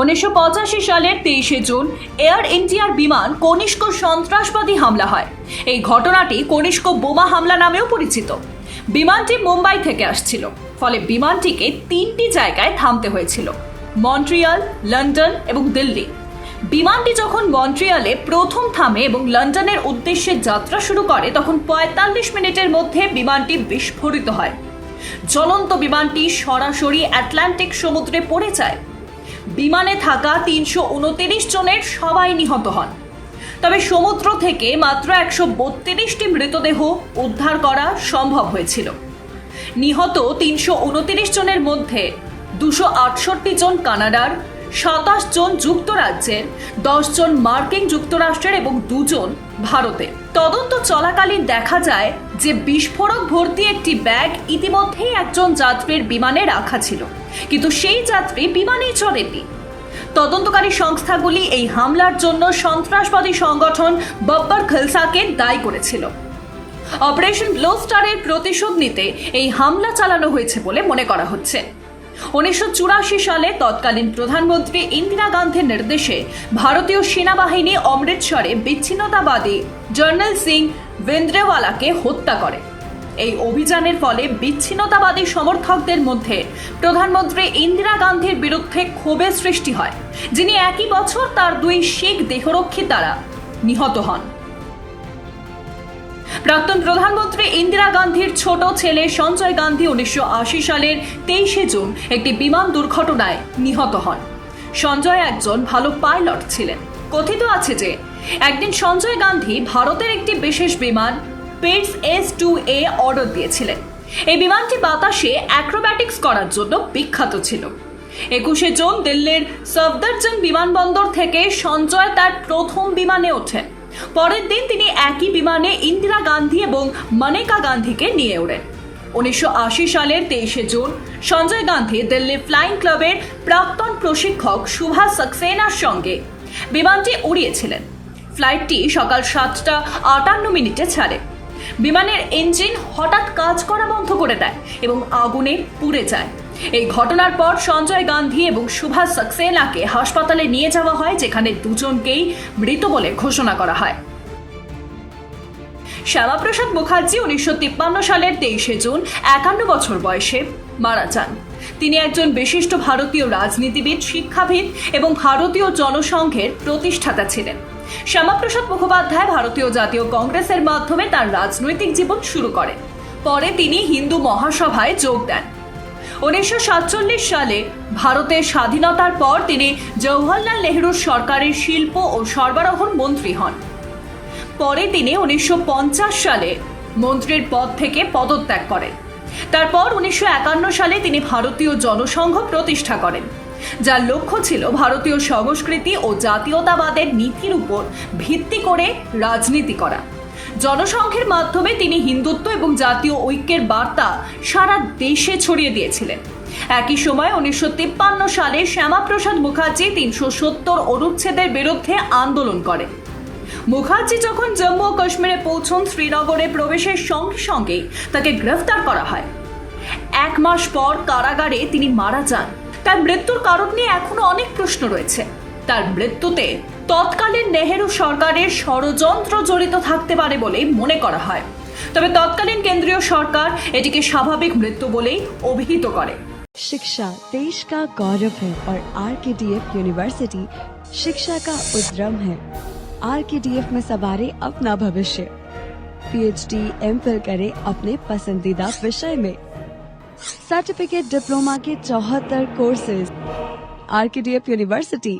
উনিশশো পঁচাশি সালের তেইশে জুন এয়ার ইন্ডিয়ার বিমান কনিষ্ক সন্ত্রাসবাদী হামলা হয়। এই ঘটনাটি কনিষ্ক বোমা হামলা নামেও পরিচিত। বিমানটি মুম্বাই থেকে আসছিল, ফলে বিমানটিকে তিনটি জায়গায় থামতে হয়েছিল, মন্ট্রিয়াল, লন্ডন এবং দিল্লি। বিমানটি যখন মন্ট্রিয়ালে প্রথম থামে এবং লন্ডনের উদ্দেশ্যে যাত্রা শুরু করে, তখন পঁয়তাল্লিশ মিনিটের মধ্যে বিমানটি বিস্ফোরিত হয়। জ্বলন্ত বিমানটি সরাসরি আটলান্টিক সমুদ্রে পড়ে যায়। বিমানে থাকা তিনশো উনতিরিশ জনের সবাই নিহত হন। তবে সমুদ্র থেকে মাত্র একশো বত্রিশটি মৃতদেহ উদ্ধার করা সম্ভব হয়েছিল। নিহত তিনশো উনতিরিশ জনের মধ্যে দুশো আটষট্টি জন কানাডার সাতাশ জন যুক্তরাজ্যের জন মার্কিন যুক্তরাষ্ট্রের এবং দুজন ভারতে। তদন্ত চলাকালীন দেখা যায় যে বিস্ফোরক ভর্তি একটি ব্যাগ ইতিমধ্যেই একজন যাত্রীর বিমানে রাখা ছিল। কিন্তু সেই যাত্রী বিমানেই চড়েনি তদন্তকারী সংস্থাগুলি এই হামলার জন্য সন্ত্রাসবাদী সংগঠন বব্বর খালসাকে দায়ী করেছিল। অপারেশন ব্লো স্টারের প্রতিশোধ নিতে এই হামলা চালানো হয়েছে বলে মনে করা হচ্ছে। উনিশশো চুরাশি সালে তৎকালীন প্রধানমন্ত্রী ইন্দিরা গান্ধীর নির্দেশে ভারতীয় সেনাবাহিনী অমৃতসরে বিচ্ছিন্নতাবাদী জর্নেল সিং ভেন্দ্রেওয়ালাকে হত্যা করে। এই অভিযানের ফলে বিচ্ছিন্নতাবাদী সমর্থকদের মধ্যে প্রধানমন্ত্রী ইন্দিরা গান্ধীর বিরুদ্ধে ক্ষোভের সৃষ্টি হয়, যিনি একই বছর তার দুই শিখ দেহরক্ষী দ্বারা নিহত হন। প্রাক্তন প্রধানমন্ত্রী ইন্দিরা গান্ধীর ছোট ছেলে সঞ্জয় গান্ধী উনিশশো আশি সালের তেইশে জুন একটি বিমান দুর্ঘটনায় নিহত হন। সঞ্জয় একজন ভালো পাইলট ছিলেন। কথিত আছে যে, একদিন সঞ্জয় গান্ধী ভারতের একটি বিশেষ বিমান Pitts S two A order দিয়েছিলেন। এই বিমানটি বাতাসে অ্যাক্রোব্যাটিক্স করার জন্য বিখ্যাত ছিল। একুশে জুন দিল্লির সফদরজং বিমানবন্দর থেকে সঞ্জয় তার প্রথম বিমানে ওঠেন। পরের দিন তিনি একই বিমানে ইন্দিরা গান্ধী এবং মনেকা গান্ধীকে নিয়ে ওড়েন উনিশশো আশি সালের তেইশে জুন, সঞ্জয় গান্ধী দিল্লি ফ্লাইং ক্লাবের প্রাক্তন প্রশিক্ষক সুভাষ সাক্সেনার সঙ্গে বিমানটি উড়িয়েছিলেন। ফ্লাইটটি সকাল সাতটা আটান্ন মিনিটে ছাড়ে। বিমানের ইঞ্জিন হঠাৎ কাজ করা বন্ধ করে দেয় এবং আগুনে পুড়ে যায়। এই ঘটনার পর সঞ্জয় গান্ধী এবং সুভাষ সাক্সেনাকে হাসপাতালে নিয়ে যাওয়া হয়, যেখানে দুজনকেই মৃত বলে ঘোষণা করা হয়। শ্যামাপ্রসাদ মুখার্জি উনিশশো তিপ্পান্ন সালের তেইশে জুন, একান্ন বছর বয়সে মারা যান। তিনি একজন বিশিষ্ট ভারতীয় রাজনীতিবিদ, শিক্ষাবিদ এবং ভারতীয় জনসংঘের প্রতিষ্ঠাতা ছিলেন। শ্যামাপ্রসাদ মুখোপাধ্যায় ভারতীয় জাতীয় কংগ্রেসের মাধ্যমে তার রাজনৈতিক জীবন শুরু করেন। পরে তিনি হিন্দু মহাসভায় যোগ দেন। উনিশশো সাতচল্লিশ সালে ভারতের স্বাধীনতার পর তিনি জওহরলাল নেহরুর সরকারের শিল্প ও সরবরাহর মন্ত্রী হন। পরে তিনি উনিশশো পঞ্চাশ সালে মন্ত্রীর পদ থেকে পদত্যাগ করেন। তারপর উনিশশো একান্ন সালে তিনি ভারতীয় জনসংঘ প্রতিষ্ঠা করেন, যার লক্ষ্য ছিল ভারতীয় সংস্কৃতি ও জাতীয়তাবাদের নীতির উপর ভিত্তি করে রাজনীতি করা। জনসংঘের মাধ্যমে তিনি হিন্দুত্ব এবং জাতীয় ঐক্যের বার্তা সারা দেশে ছড়িয়ে দিয়েছিলেন। একই সময় উনিশশো তিপ্পান্ন সালে শ্যামাপ্রসাদ মুখার্জি তিনশো সত্তর অনুচ্ছেদের বিরুদ্ধে আন্দোলন করেন। মুখার্জি যখন জম্মু ও কাশ্মীরে পৌঁছন, শ্রীনগরে প্রবেশের সঙ্গে সঙ্গেই তাকে গ্রেফতার করা হয়। এক মাস পর কারাগারে তিনি মারা যান। তার মৃত্যুর কারণ নিয়ে এখনও অনেক প্রশ্ন রয়েছে। তার মৃত্যুতে তৎকালীন নেহেরু সরকারের ষড়যন্ত্র জড়িত থাকতে পারে বলেই মনে করা হয় তবে তৎকালীন কেন্দ্রীয় সরকার এটিকে স্বাভাবিক মৃত্যু বলেই অভিহিত করে शिक्षा देश का गौरव है और are K D F university शिक्षा का उद्रम है आर के डी एफ में सवारे अपना भविष्य पीएचडी एम फिल करे अपने पसंदीदा विषय में सर्टिफिकेट डिप्लोमा के चौहत्तर courses R K D F university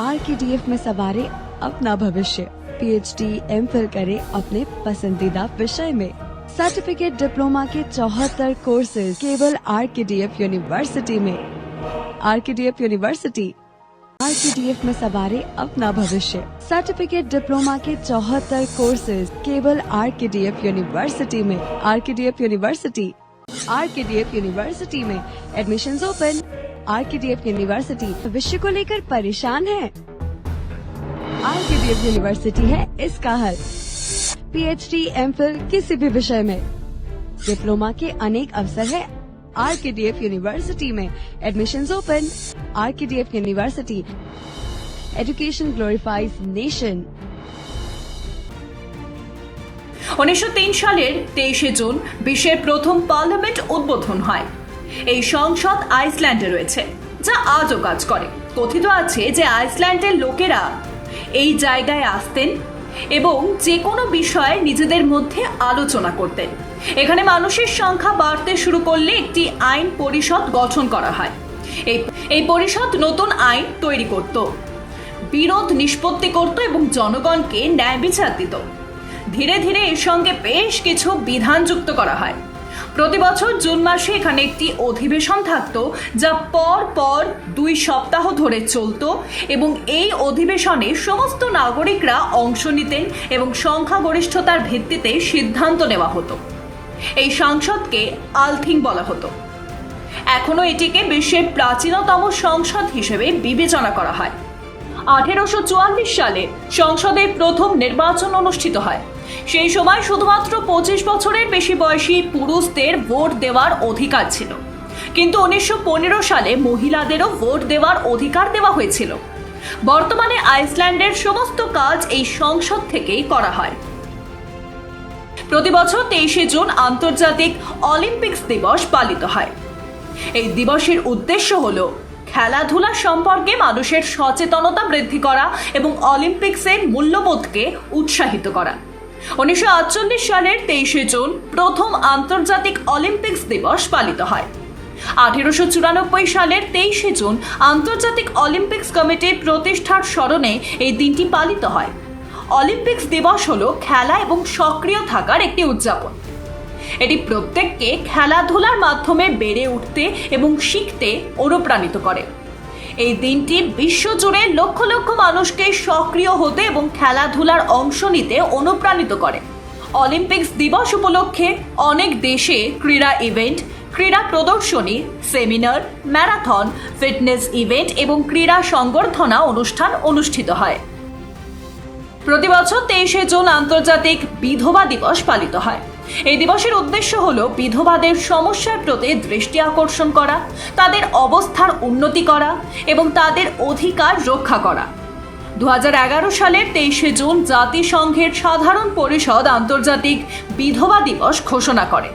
R K D F में सवारे अपना भविष्य पीएचडी एम फिल करे अपने पसंदीदा विषय में। सर्टिफिकेट डिप्लोमा के चौहत्तर कोर्सेज केवल R K D F university में। R K D F university R K D F में सवारे अपना भविष्य। सर्टिफिकेट डिप्लोमा के चौहत्तर कोर्सेज केवल R K D F university में। R K D F university R K D F university में। Admission open are K D F university भविष्य को लेकर परेशान है R K D F university है इसका हल पीएचडी एमफिल किसी भी विषय में डिप्लोमा के अनेक अवसर है आरकेडीएफ यूनिवर्सिटी में admissions open RKDF university education glorifies nation উনিশশো সালের তেইশে জুন বিশ্বের প্রথম পার্লামেন্ট উদ্বোধন হয় এই সংসদ আইসল্যান্ডে রয়েছে, যা আজও কাজ করে। কথিত আছে যে আইসল্যান্ডের লোকেরা এই জায়গায় আসতেন এবং যে কোনো বিষয়ে নিজেদের মধ্যে আলোচনা করতেন। এখানে মানুষের সংখ্যা বাড়তে শুরু করলে একটি আইন পরিষদ গঠন করা হয়। এই এই পরিষদ নতুন আইন তৈরি করত, বিরোধ নিষ্পত্তি করত এবং জনগণকে ন্যায় বিচার দিত। ধীরে ধীরে এর সঙ্গে বেশ কিছু বিধান যুক্ত করা হয়। প্রতি বছর জুন মাসে এখানে একটি অধিবেশন থাকতো, যা পর পর দুই সপ্তাহ ধরে চলতো এবং এই অধিবেশনে সমস্ত নাগরিকরা অংশ নিতেন এবং সংখ্যাগরিষ্ঠতার ভিত্তিতে সিদ্ধান্ত নেওয়া হতো। এই সংসদকে আলথিং বলা হতো। এখনও এটিকে বিশ্বের প্রাচীনতম সংসদ হিসেবে বিবেচনা করা হয়। আঠেরোশো চুয়াল্লিশ সালে সংসদের প্রথম নির্বাচন অনুষ্ঠিত হয়। সেই সময় শুধুমাত্র পঁচিশ বছরের বেশি বয়সী পুরুষদের ভোট দেওয়ার অধিকার ছিল। কিন্তু উনিশশো পনেরো সালে মহিলাদেরও ভোট দেওয়ার অধিকার দেওয়া হয়েছিল। বর্তমানে আইসল্যান্ডের সমস্ত কাজ এই সংসদ থেকেই করা হয়। প্রতি বছর তেইশে জুন আন্তর্জাতিক অলিম্পিক্স দিবস পালিত হয়। এই দিবসের উদ্দেশ্য হল খেলাধুলা সম্পর্কে মানুষের সচেতনতা বৃদ্ধি করা এবং অলিম্পিক্সের মূল্যবোধকে উৎসাহিত করা। উনিশশো আটচল্লিশ সালের তেইশে জুন প্রথম আন্তর্জাতিক অলিম্পিক্স দিবস পালিত হয়। আঠেরোশো চুরানব্বই সালের তেইশে জুন আন্তর্জাতিক অলিম্পিক্স কমিটির প্রতিষ্ঠার স্মরণে এই দিনটি পালিত হয়। অলিম্পিক্স দিবস হল খেলা এবং সক্রিয় থাকার একটি উদযাপন। এটি প্রত্যেককে খেলাধুলার মাধ্যমে বেড়ে উঠতে এবং শিখতে অনুপ্রাণিত করে। এই দিনটি বিশ্বজুড়ে লক্ষ লক্ষ মানুষকে সক্রিয় হতে এবং খেলাধুলার অংশ নিতে অনুপ্রাণিত করে। অলিম্পিক্স দিবস উপলক্ষে অনেক দেশে ক্রীড়া ইভেন্ট, ক্রীড়া প্রদর্শনী, সেমিনার, ম্যারাথন, ফিটনেস ইভেন্ট এবং ক্রীড়া সংবর্ধনা অনুষ্ঠান অনুষ্ঠিত হয়। প্রতি বছর তেইশে জুন আন্তর্জাতিক বিধবা দিবস পালিত হয়। এই দিবসের উদ্দেশ্য হল বিধবাদের সমস্যার প্রতি দৃষ্টি আকর্ষণ করা, তাদের অবস্থার উন্নতি করা এবং তাদের অধিকার রক্ষা করা। দু হাজার এগারো সালের তেইশে জুন জাতিসংঘের সাধারণ পরিষদ আন্তর্জাতিক বিধবা দিবস ঘোষণা করে।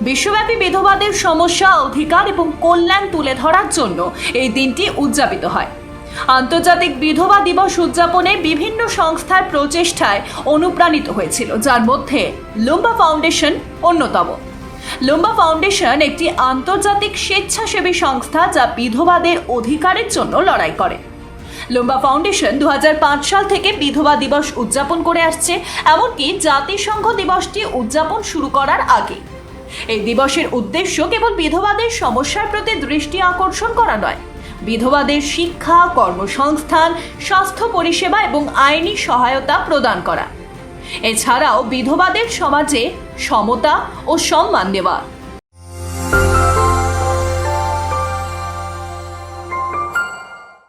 বিশ্বব্যাপী বিধবাদের সমস্যা, অধিকার এবং কল্যাণ তুলে ধরার জন্য এই দিনটি উদযাপিত হয়। আন্তর্জাতিক বিধবা দিবস উদযাপনে বিভিন্ন সংস্থার প্রচেষ্টায় অনুপ্রাণিত হয়েছিল। যার মধ্যে লুম্বা ফাউন্ডেশন অন্যতম। লুম্বা ফাউন্ডেশন একটি আন্তর্জাতিক স্বেচ্ছাসেবী সংস্থা যা বিধবাদের অধিকারের জন্য লড়াই করে। লুম্বা ফাউন্ডেশন দু হাজার পাঁচ সাল থেকে বিধবা দিবস উদযাপন করে আসছে, এমনকি জাতিসংঘ দিবসটি উদযাপন শুরু করার আগে। এই দিবসের উদ্দেশ্য কেবল বিধবাদের সমস্যার প্রতি দৃষ্টি আকর্ষণ করা নয় বিধবাদের শিক্ষা, কর্মসংস্থান, স্বাস্থ্য পরিষেবা এবং আইনি সহায়তা প্রদান করা। এছাড়াও বিধবাদের সমাজে সমতা ও সম্মান দেওয়া।